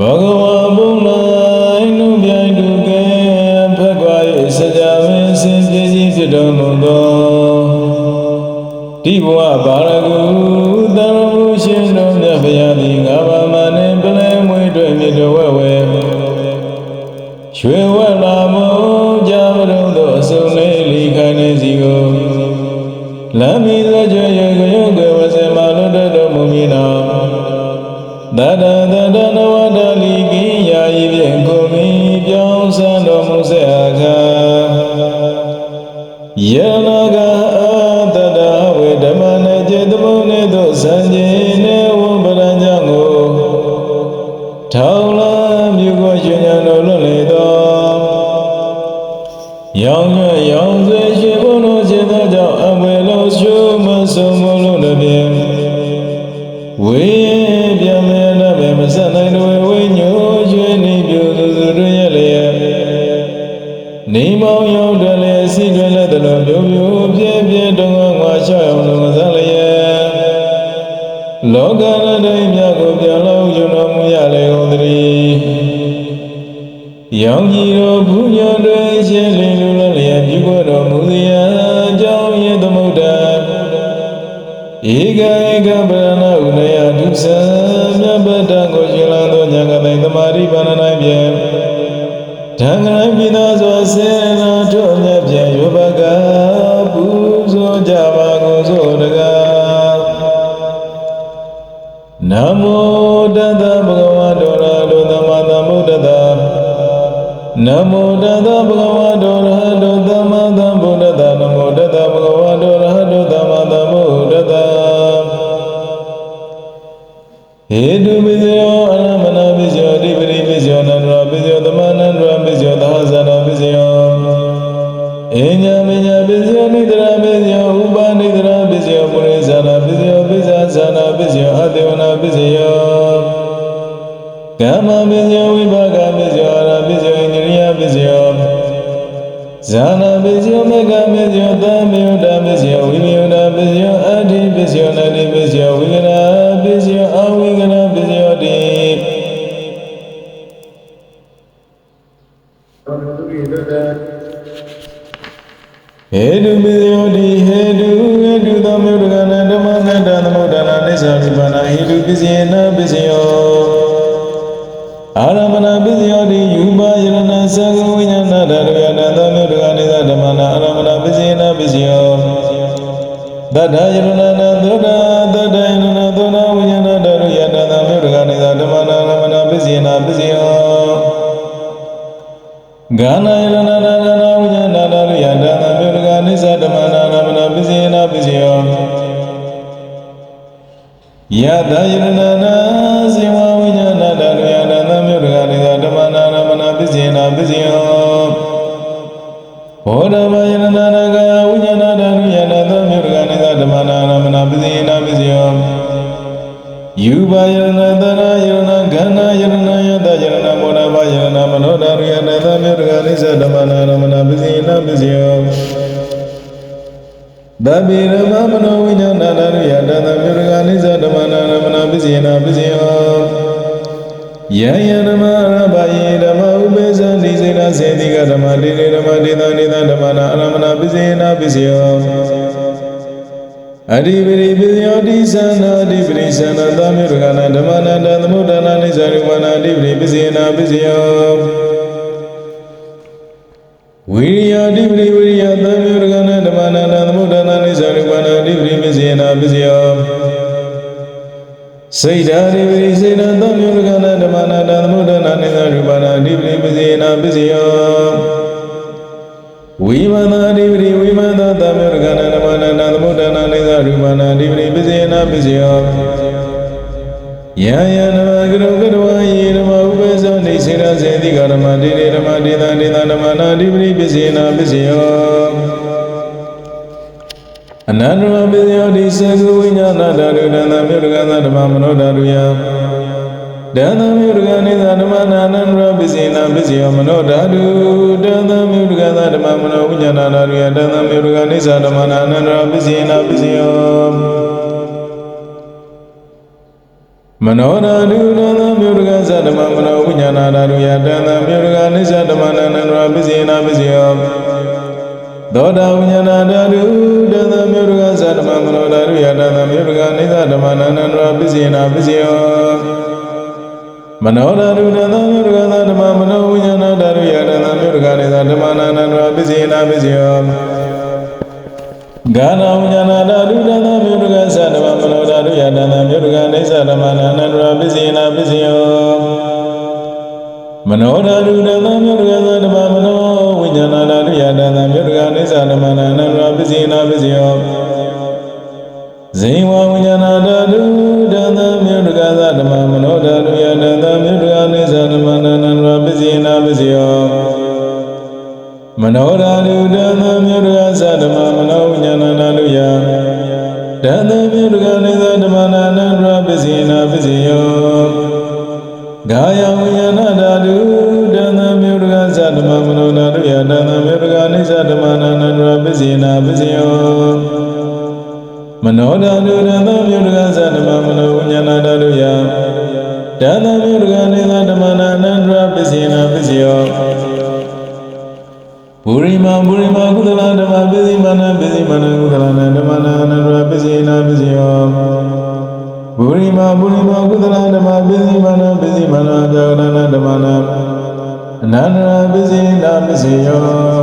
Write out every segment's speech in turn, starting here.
ဘဂဝါဘုံလိုက်လူပြိုင်တူကဲဖက်ကွာ၏စကြဝဠာစင်ပြည့်ကြီးဖြစ်တော်မူသောတိဘဝဘာရ နဲ့ ရောင်ကြီးတော်ဘုညံတွေရှင်းလင်းလူလလျက်ပြုတော်မူသည်အကြောင်းရသမုဒ္ဒဧကဧကဗရဏဥနယဒုစံမြတ်ပတ္တကိုရှင်လန်းသောဉာဏ်ကတိုင်သမာဓိပါဏ၌ဖြင့်ဓမ္မရပိသာစွာစေနာတို့မြတ်ဖြင့်ယောဘကပူဇော်ကြပါကုန်စို့တကားနမောတတဗု နမောတ တ ရမဏပစိနာပစိယောသဗ္ဗေရမမနောဝိညာဏဒရိယတသမေတ္တကနိစ္စဓမ္မနာရမဏပစိနာပစိယောယယဓမ္မရဘယေဓမ္မဥပေသံဒီစေနစေတိကဓမ္မတိလေဓမ္မတိသနိသဓမ္မနာအရမဏပစိနာပစိယောအဓိပတိပစ္စယောတိသနာအဓိပတိသနာသမေရကနာဓမ္မနာတသမုဒ္ဒနာနိစ္စရုပနာအဓိပတိပစ္စယေနာပစ္စယော ဝိရိယအဓိပတိဝိရိယသမေရကနာဓမ္မနာတသမုဒ္ဒနာနိစ္စရုပနာအဓိပတိပစ္စယေနာပစ္စယောစိတ်ဓာတိပတိစေနာသမေရကနာဓမ္မနာတသမုဒ္ဒနာနိစ္စရုပနာအဓိပတိပစ္စယေနာပစ္စယောဝိမန္တာဓိပတိဝိမန္တာသမေရကနာနမနာနာသမုဒ္ဒနာနေသရူပနာဓိပတိပစ္စေနာပစ္စယောယံယံနမကရုကရဝယေဓမ္မဥပ္ပဇောနေ စေရစေတိကဓမ္မတေတေဓမ္မတေသတေသဓမ္မနာဓိပတိပစ္စေနာပစ္စယောအနန္တမပစ္စယောတိစေကုဝိညာဏဓာတုတံသမြုဒကသဓမ္မမနောဓာတုယံတန်သမြုဒကနိသဓမ္မနာနန္ဒရပစ္စေနာပစ္စယောမနောဓာတုတန်သမြုဒကသဓမ္မမနောဝိညာဏဓာတုယတန်သမြုဒကနိသဓမ္မနာနန္ဒရပစ္စေနာပစ္စယော မနောဓာတုတံသမြို့တကသတ္တမမနောဝိညာဏဓာတုယတံသမြို့တကနိစ္စတမနန္တရာပစ္စေနာပစ္စယောသောတာဝိညာဏဓာတုတံသမြို့တကသတ္တမမနောဓာတုယတံသမြို့တကနိစ္စတမနန္တရာပစ္စေနာပစ္စယောမနောဓာတုတံသမြို့တကသတ္တမမနောဝိညာဏဓာတုယတံသမြို့တကနိစ္စတမနန္တရာပစ္စေနာပစ္စယော ဂာနဝိညာဏဓာတုတန္တမြုတကသတ္တမမနောဓာတုယတန္တမြုတကနေသဓမ္မနာနန္တရာပစ္စေနာပစ္စယောမနောဓာတုတန္တမြုတကသတ္တမမနောဝိညာဏဓာတုယတန္တမြုတကနေသဓမ္မနာနန္တရာပစ္စေနာပစ္စယောဇိဝဝိညာဏဓာတုတန္တမြုတကသတ္တမမနောဓာတုယတန္တမြုတကနေသဓမ္မနာနန္တရာပစ္စေနာပစ္စယောမနောဓာတုတံသ စိယော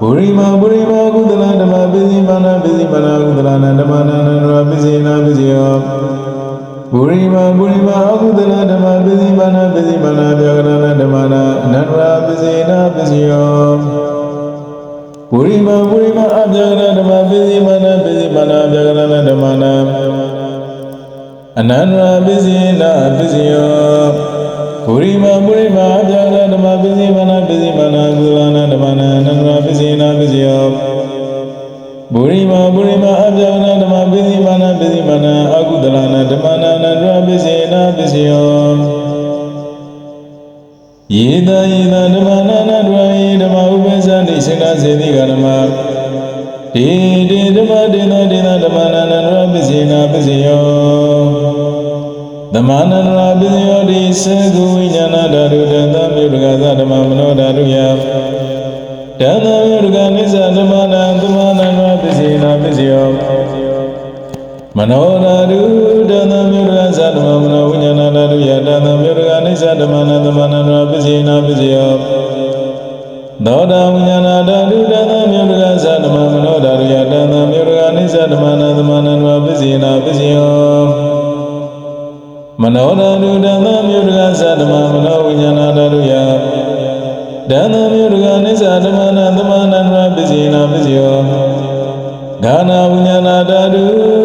ပုရိမာပုရိမာကုသလဓမ္မပိစိမနာပိစိမနာကုသလနာဓမ္မနာအနန္တရပိစိနာပိစိယောပုရိမာပုရိမာအကုသလဓမ္မပိစိမာနာပိစိမာနာပြောကရဏဓမ္မနာအနန္တရာပိစိနာပိစိယောပုရိမာပုရိမာအပြောကရဓမ္မပိစိမာနာပိစိမာနာပြောကရဏဓမ္မနာအနန္တရာပိစိနာပိစိယော ပုရိမာပုရိမာအပြောကရဓမ္မပိစိမာနာပိစိမာနာကုသလနာဓမ္မနာအနန္တရာပိစိနာပိစိယောပုရိမာပုရိမာအပြာဏဓမ္မပိစိမာနပိစိမာနအကုသလနာဓမ္မနာနန္တရပိစိနာပိစိယောယေတယေတဓမ္မ ဓမ္မနန္တရပိစိယောတိစေကုဝိညာဏဓာတုတသမြုတကသဓမ္မမနောဓာတုယတဏ္ဍဝရကနိစ္စဓမ္မနာသမဏနာပစ္စေနာပစ္စယောမနောဓာတုတဏ္ဍမြုရကသတ္တမမနောဝိညာဏဓာတုယတဏ္ဍမြုရကနိစ္စဓမ္မနာသမဏနာပစ္စေနာပစ္စယောသောတာဝိညာဏဓာတုတဏ္ဍမြုရကသတ္တမမနောဓာတုယတဏ္ဍမြုရကနိစ္စဓမ္မနာသမဏနာပစ္စေနာပစ္စယော မနောဓာတုတဏ္ဍမြုရကသတ္တမမနောဝိညာဏဓာတုယတဏ္ဍမြုရကနိစ္စဓမ္မနာသမဏနာပစ္စေနာပစ္စယောဒါနာဝိညာဏဓာတု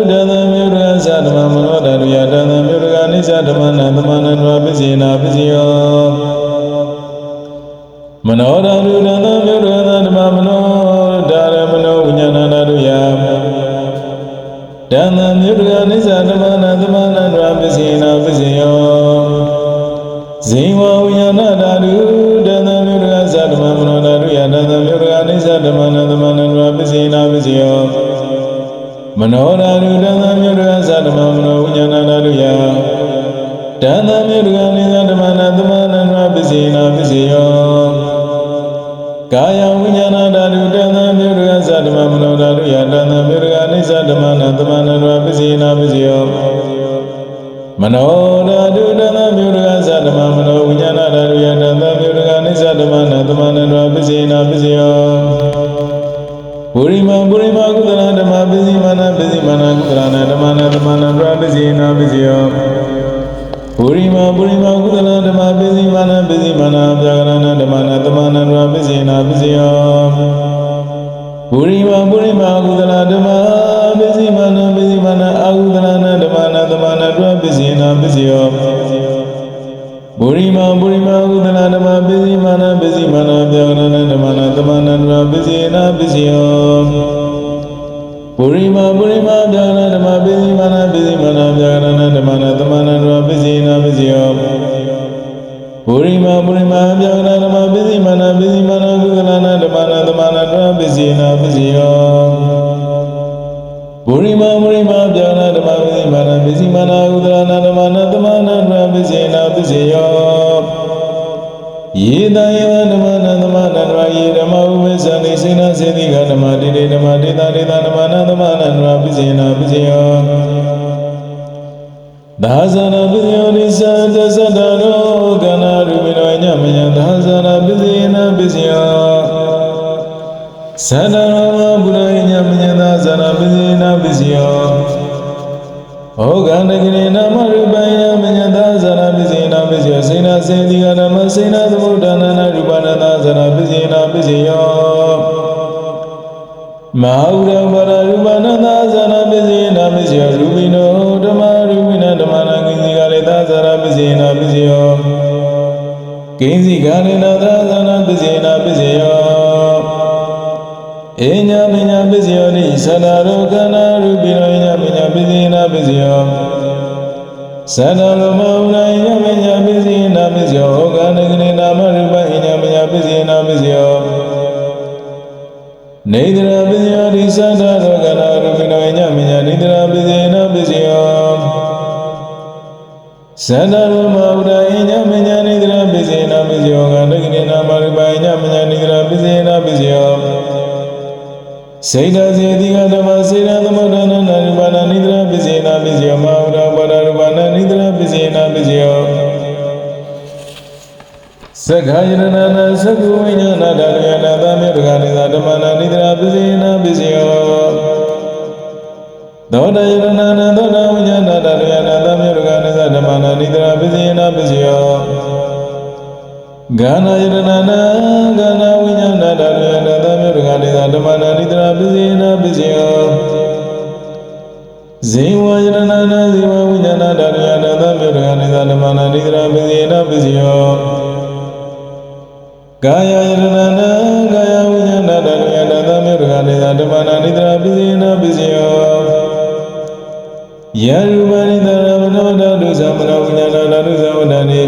တဏ္ဍမြုရကသတ္တမမနောဓာတုယတဏ္ဍမြုရကနိစ္စဓမ္မနာသမဏနာပစ္စေနာပစ္စယောမနောဓာတုတဏ္ဍမြုရကသတ္တမမနောဓာရမနောဝိညာဏဓာတုယတဏ္ဍမြုရကနိစ္စဓမ္မ ဇိဝဝိညာဏဓာတုတဏ္ဍမြုရကသတ္တမမနောဓာတုယတဏ္ဍမြုရကနိစ္စဓမ္မနာသမဏနာပစ္စေနာပစ္စယောမနောဓာတုတဏ္ဍမြုရကသတ္တမမနောဝိညာဏဓာတုယတဏ္ဍမြုရကနိစ္စဓမ္မနာသမဏနာပစ္စေနာပစ္စယောကာယဝိညာဏဓာတုတဏ္ဍမြုရကသတ္တမမနောဓာတုယတဏ္ဍမြုရကနိစ္စဓမ္မနာသမဏနာပစ္စေနာပစ္စယောမနောဓာတုတဏမြုရက သတ္တမမနောဝိညာဏဓာတုယတသမြုရကနိစ္စဓမ္မနာသမဏနာပစ္စေနာပစ္စယောပုရိမပုရိမကုသလဓမ္မပစ္စိမနာပစ္စိမနာကုသလနာဓမ္မနာသမဏနာပစ္စေနာပစ္စယောပုရိမပုရိမကုသလဓမ္မပစ္စိမနာပစ္စိမနာပြာကရဏဓမ္မနာသမဏနာပစ္စေနာပစ္စယောပုရိမပုရိမကု စေနာစေတိကဓမ္မတိတေဓမ္မတေတာတေတာဓမ္မနာသမနာရပိစေနာပိစေယောသာဇနာပိစေယောနိသတသတ္တရောကနာရူပိနောညမယသာဇနာပိစေနာပိစေယောသန္တရောမဘုရားညမယသာဇနာပိစေနာပိစေယောဩဂန္တကိရိနာမရူပယမညတဇာနာပိစေနာပိစေယောစေနာစေတိကဓမ္မစေနာသမုဒ္ဒ မဟာဥရဝရရူပနာတဇာနာပိစေနာပိစေယောရူပိနောဓမ္မရူပိနဓမ္မနာကိဉ္စီကလေတဇာနာပိစေနာပိစေယောကိဉ္စီကလေနတဇာနာပိစေနာပိစေယောဧညာမညာပစ္စယောတိသန္တာရောကနာရူပိရောညာမညာပစ္စည်းနာပစ္စယောသန္တာရောမဟုနာညာမညာပစ္စည်းနာပစ္စယောဩဃနဂနေနာမရူပဉညာမညာပစ္စည်းနာပစ္စယောနေတ သန္တာရောမဟုနာညာမညာနေတရာပစ္စည်းနာပစ္စယောဩဃနဂနေနာမရူပဉညာမညာနေတရာပစ္စည်းနာပစ္စယောစေတစေတိကဓမ္မစေတသမုဒ္ဒနာနာရူပနာနိဒရာပိစေနာပိစေယမဟာဝရပါဒရူပနာနိဒရာပိစေနာပိစေယသက္ခာယရဏနာသက္ကုဝိညာဏဓာရယနာသမေတ္တဂာနိသာဓမ္မနာနိဒရာပိစေနာပိစေယသောတယရဏ ဂာနာယရဏနာဂာနာဝိညာဏဓာရယနာသမေတ္တဂာနိသာဓမ္မနာနိဒရာပိစေနာပိစေယဇေဝယရဏနာဇေဝဝိညာဏဓာရယနာသမေတ္တဂာနိသာဓမ္မနာနိဒရာပိစေနာပိစေယကာယယရဏနာကာယဝိညာဏဓာရယနာသမေတ္တဂာနိသာဓမ္မနာနိဒရာပိစေနာပိစေယယရူပနိသရမနောဓာတုသမနောဝိညာဏဓာတုသမဏနိ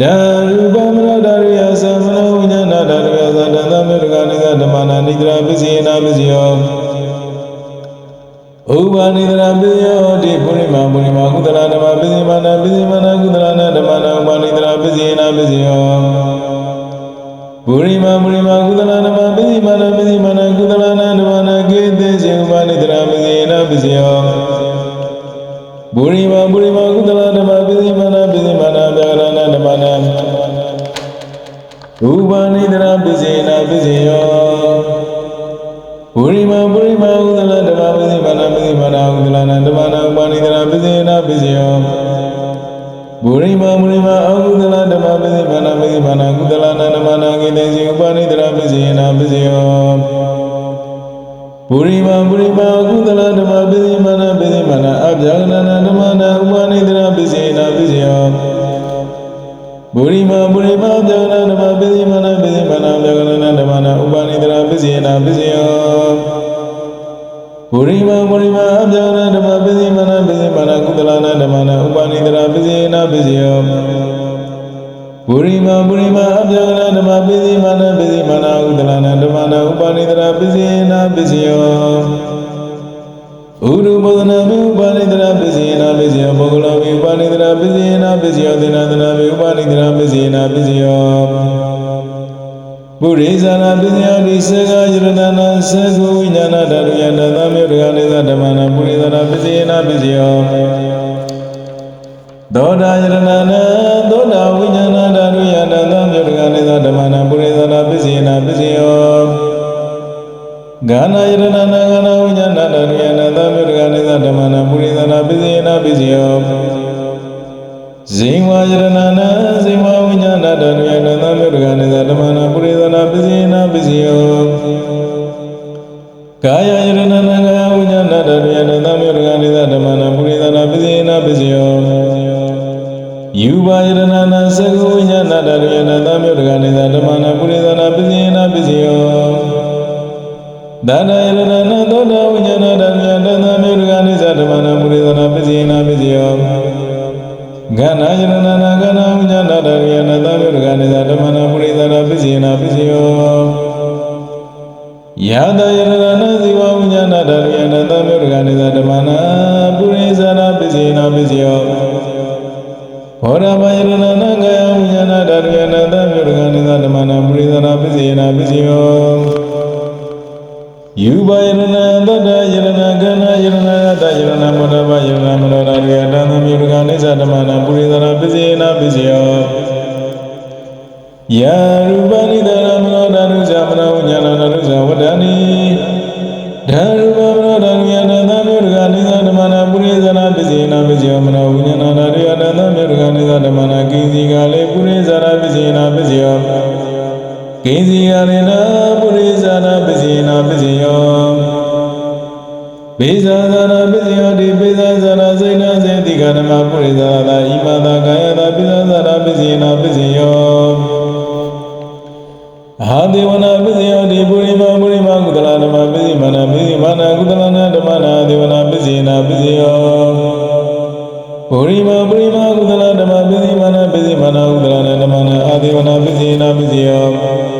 ဒါ ရူ မာပုရိမာအကု ဒရာပစ္စည်းနာပစ္စယောသင်္နသနာမိဥပါနိဒရာပစ္စည်းနာပစ္စယောပုရိသနာပစ္စယောဒီစေကယရဏနာစေကုဝိညာဏဓာတုယနာသမေတ္တဂာနိသဓမ္မနာပုရိသနာပစ္စည်းနာပစ္စယောသောတာယရဏနာသောတာဝိညာဏဓာတုယနာသမြေတကနိသဓမ္မနာပုရိသနာပစ္စယေနာပစ္စယောဂာနာယရဏနာဂာနာဝိညာဏဓာတုယနာသမြေတကနိသဓမ္မနာပုရိသနာပစ္စယေနာပစ္စယော ဇိဝယရဏနာဇိဝဝိညာဏဓာတုယနာသမြေတကနိသဓမ္မနာပုရိသနာပစ္စယေနာပစ္စယောကာယယရဏနာကာယဝိညာဏဓာတုယနာသမြေတကနိသဓမ္မနာပုရိသနာပစ္စယေနာပစ္စယောယူပါယရဏနာသက္ကဝိညာဏတရယနာသမြုတ္တကနေသာဓမ္မနာပုရိသနာပစ္စယေနာပစ္စယောဒါနယရဏနာသောတာဝိညာဏတရယနာသမြုတ္တကနေသာဓမ္မနာပုရိသနာပစ္စယေနာပစ္စယော ဂဏယရဏနာဂဏဝိညာဏတရယနာသမြုတ္တကနေသာဓမ္မနာပုရိသနာပစ္စယေနာပစ္စယောယာတယရဏနာဇိဝဝိညာဏတရယနာသမြုတ္တကနေသာဓမ္မနာပုရိဇာနာပစ္စေနာပစ္စယောဘောဓမယရဏနာကယဝိညာဏဓာတုယနာသမြေရကနိသဓမ္မနာပုရိသနာပစ္စေနာပစ္စယောယူဘယရဏသတ္တယရဏကနာယရဏတယ ရဏမောဒဘယရဏမနောဓာတုယတသမြေရကနိသဓမ္မနာပုရိသနာပစ္စေနာပစ္စယောယာရူပနိဒရမနောဓာတုဇာမနောဉာဏဓာတုဇာဝတ္တနိဓာရူပမနောဓာတုယနာသမြေရကနိသဓမ္မနာပုရိသနာပစ္စေနာပစ္စယောမနောဝိညာဏဓာတုယနာသမြေရကနိသဓမ္မနာကိစီကလေပုရိသနာပစ္စေနာပစ္စယောကိစီကလေနာပုရိသနာပစ္စေနာပစ္စယော ပိဇာသနာပစ္စယောတိပိဇာသနာစိတ်နာစေတိကဓမ္မပုရိသသာဣမသာကာယသာပိဇာသနာပစ္စယေနာပစ္စယောအာဒေဝနာပစ္စယောတိပုရိမပုရိမကုသလဓမ္မပစ္စည်းမနာပစ္စည်းမနာကုသလနာဓမ္မနာဒေဝနာပစ္စယေနာပစ္စယောပုရိမပုရိမကုသလဓမ္မပစ္စည်းမနာပစ္စည်းမနာကုသလနာဓမ္မနာအာဒေဝနာပစ္စယေနာပစ္စယော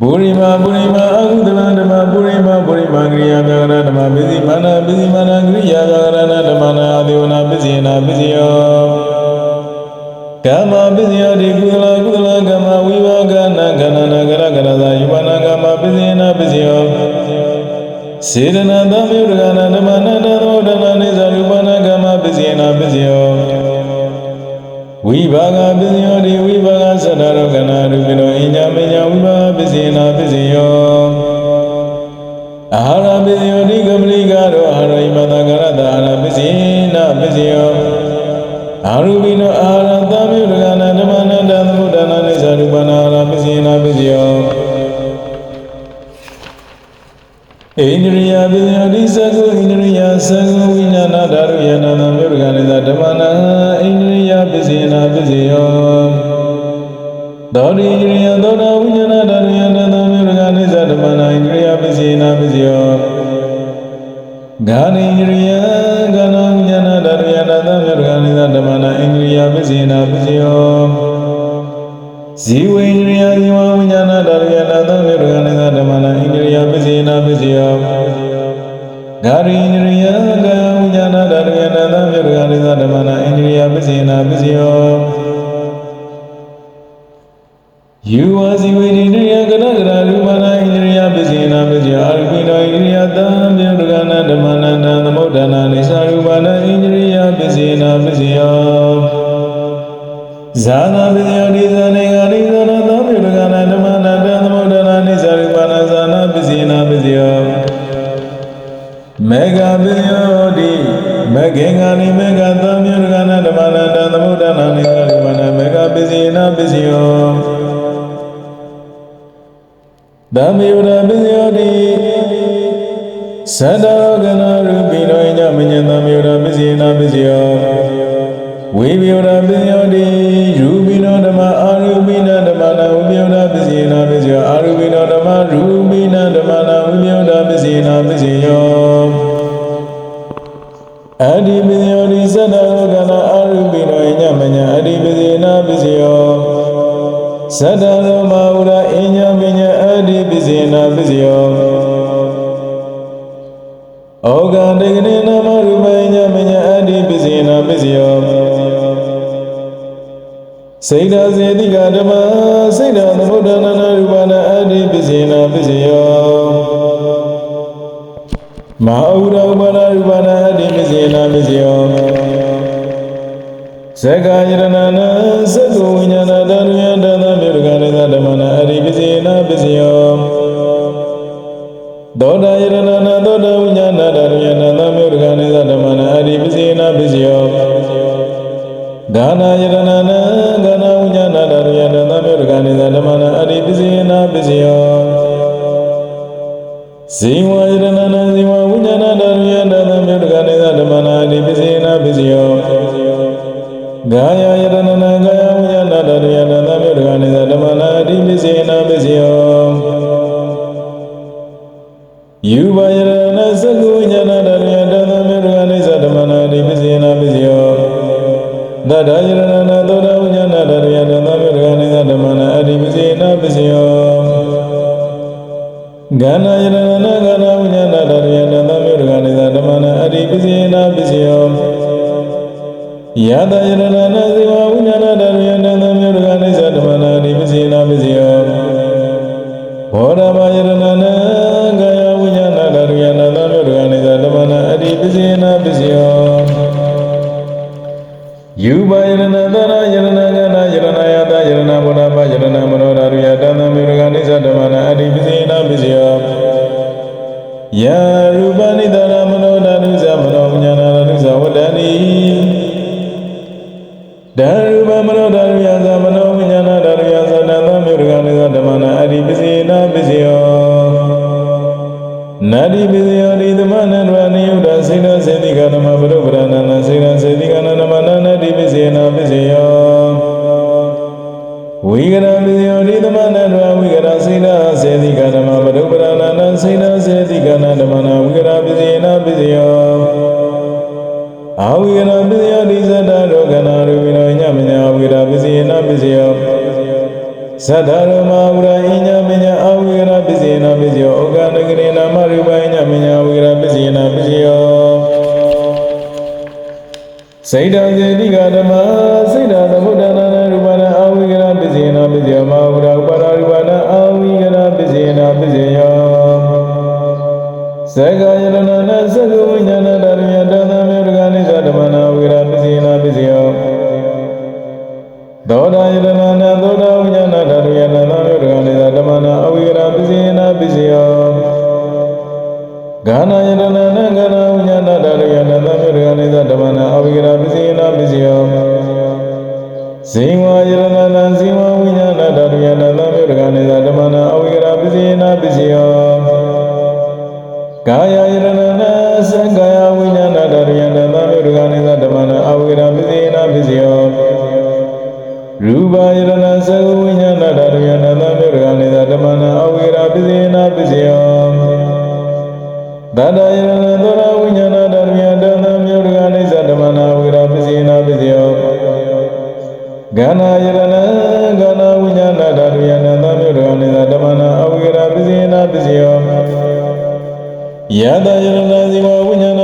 ပုရိမပုရိမအကုသလဓမ္မပုရိမပုရိမကရိယာပြဂရဓမ္မပစ္စည်းမနာပစ္စည်းမနာကရိယာပြဂရနာဓမ္မနာအာဒေဝနာပစ္စယေနာပစ္စယောကမ္မပစ္စယောတိကုသလကုသလကမ္မဝိဘာကနာခန္ဓာနာကရကရသာယုပနာကမ္မပစ္စယေနာပစ္စယောစေရဏသမေရကနာဓမ္မနာတသောဒနာနိသရူပနာကမ္မပစ္စယေနာပစ္စယောဝိဘာဂပစ္စယော အာဟာရပစ္စယောတိကမလိကာရောအာရိမတကရတအာဟာရပစ္စယေနာပစ္စယောအာရူပိနောအာဟာရသမေရကနာဓမ္မနာတသမုဒ္ဒနာနိသရူပနာအာဟာရပစ္စယေနာပစ္စယောဣန္ဒြိယပစ္စယောတိသကုဣန္ဒြိယသကုဝိညာဏဓာရုယနာနာမေရကနိသဓမ္မနာဣန္ဒြိယပစ္စယေနာပစ္စယောသောတိဣန္ဒြိယသောတာဝိညာဏဓာရုယနာနာမေရကနိသ ဓမ္မနာဣန္ဒြိယပစ္စယေနာပစ္စယောဂာနိဣန္ဒြိယဂာနဝိညာဏဓာရုယနာနာမေရကနိသဓမ္မနာဣန္ဒြိယပစ္စယေနာပစ္စယောဇီဝိန္ဒြိယဇီဝဝိညာဏဓာရုယနာသမေရကနိသဓမ္မ သမေဝရပစ္စယောတိသတ္တရောကနာရူပိနောညမညံသမေဝရပစ္စည်းနာပစ္စယောဝိပယရပစ္စယော စေတစေတိကဓမ္မစေတသမုဒ္ဒနာနာရူပနာအတ္တိပစ္စေနာပစ္စယောမဟာဥဒဥပနာရူပနာအတ္တိပစ္စေနာပစ္စယောဇဂာယရဏနာသက္ကဝိညာဏတရယတသမြေရကနိသဓမ္မနာအတ္တိပစ္စေနာပစ္စယောသောတာယရဏနာသောတာဝိညာဏတရယတသမြေရကနိသဓမ္မနာအတ္တိပစ္စေနာပစ္စယောဒါနာယရဏနာဂနာ နိသဓမ္မနာအရိပစိနာပစ္စယောဇိဝယရဏနာဇိဝဝိညာဏတရယတသမေရကနိသဓမ္မနာအရိပစိနာပစ္စယောဂာယ सदा ဝိကရပစီနာပစီယောဇိဝါယရဏနာဇိဝဝိညာဏဓာတုယနာသမြုဒကနိသဓမ္မနာအဝိကရပစီနာပစီယောကာယယရဏနာသံကာယဝိညာဏဓာတုယနာသမြုဒကနိသဓမ္မနာအဝိကရပစီနာပစီယောရူပယရဏသဂဝိညာဏဓာတုယနာသမြုဒကနိသဓမ္မနာအဝိကရပစီနာပစီယောသတ္တယရဏသောရဝိညာဏ ကန္နာယရဏကန္နာဝိညာဏဓာတုယနာသမြို့တော်နေသာဓမ္မနာအဝိကရာပစ္စယနာပစ္စယောယတယရဏဇိဝဝိညာဏ